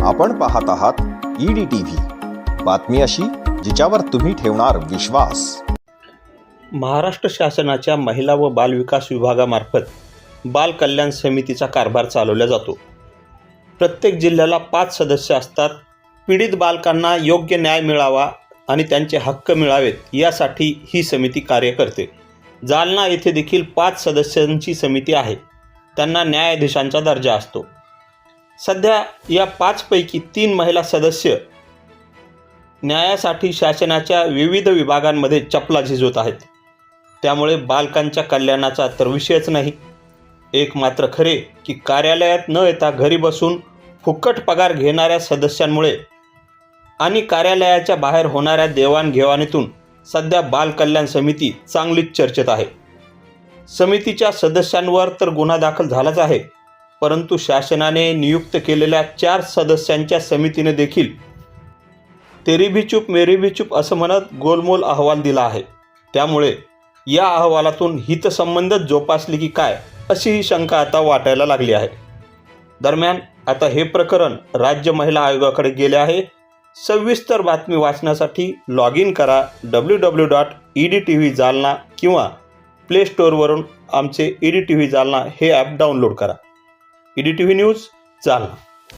आपण पाहत आहात ईडी टी बातमी अशी जिच्यावर तुम्ही ठेवणार विश्वास. महाराष्ट्र शासनाच्या महिला व बालविकास विभागामार्फत बाल कल्याण समितीचा कारभार चालवला जातो. प्रत्येक जिल्ह्याला पाच सदस्य असतात. पीडित बालकांना योग्य न्याय मिळावा आणि त्यांचे हक्क मिळावेत यासाठी ही समिती कार्य करते. जालना येथे देखील पाच सदस्यांची समिती आहे. त्यांना न्यायाधीशांचा दर्जा असतो. सध्या या पाचपैकी तीन महिला सदस्य न्यायासाठी शासनाच्या विविध विभागांमध्ये चपला झिजवत आहेत. त्यामुळे बालकांच्या कल्याणाचा तर विषयच नाही. एक मात्र खरे की कार्यालयात न येता घरी बसून फुकट पगार घेणाऱ्या सदस्यांमुळे आणि कार्यालयाच्या बाहेर होणाऱ्या देवाणघेवाणीतून सध्या बालकल्याण समिती चांगलीच चर्चेत आहे. समितीच्या सदस्यांवर तर गुन्हा दाखल झालाच आहे. परंतु शासनाने नियुक्त केलेल्या चार सदस्यांच्या समितीने देखील तेरी भी चूप मेरी भी चूप असं म्हणत गोलमोल अहवाल दिला आहे. त्यामुळे या अहवालातून हितसंबंधच जोपासले की काय अशी ही शंका आता वाटायला लागली आहे. दरम्यान आता हे प्रकरण राज्य महिला आयोगाकडे गेले आहे. सविस्तर बातमी वाचण्यासाठी लॉग इन करा W W dot E D T V Jalna किंवा प्ले स्टोअरवरून आमचे E D T V Jalna हे ॲप डाउनलोड करा. ED D T V news Jalna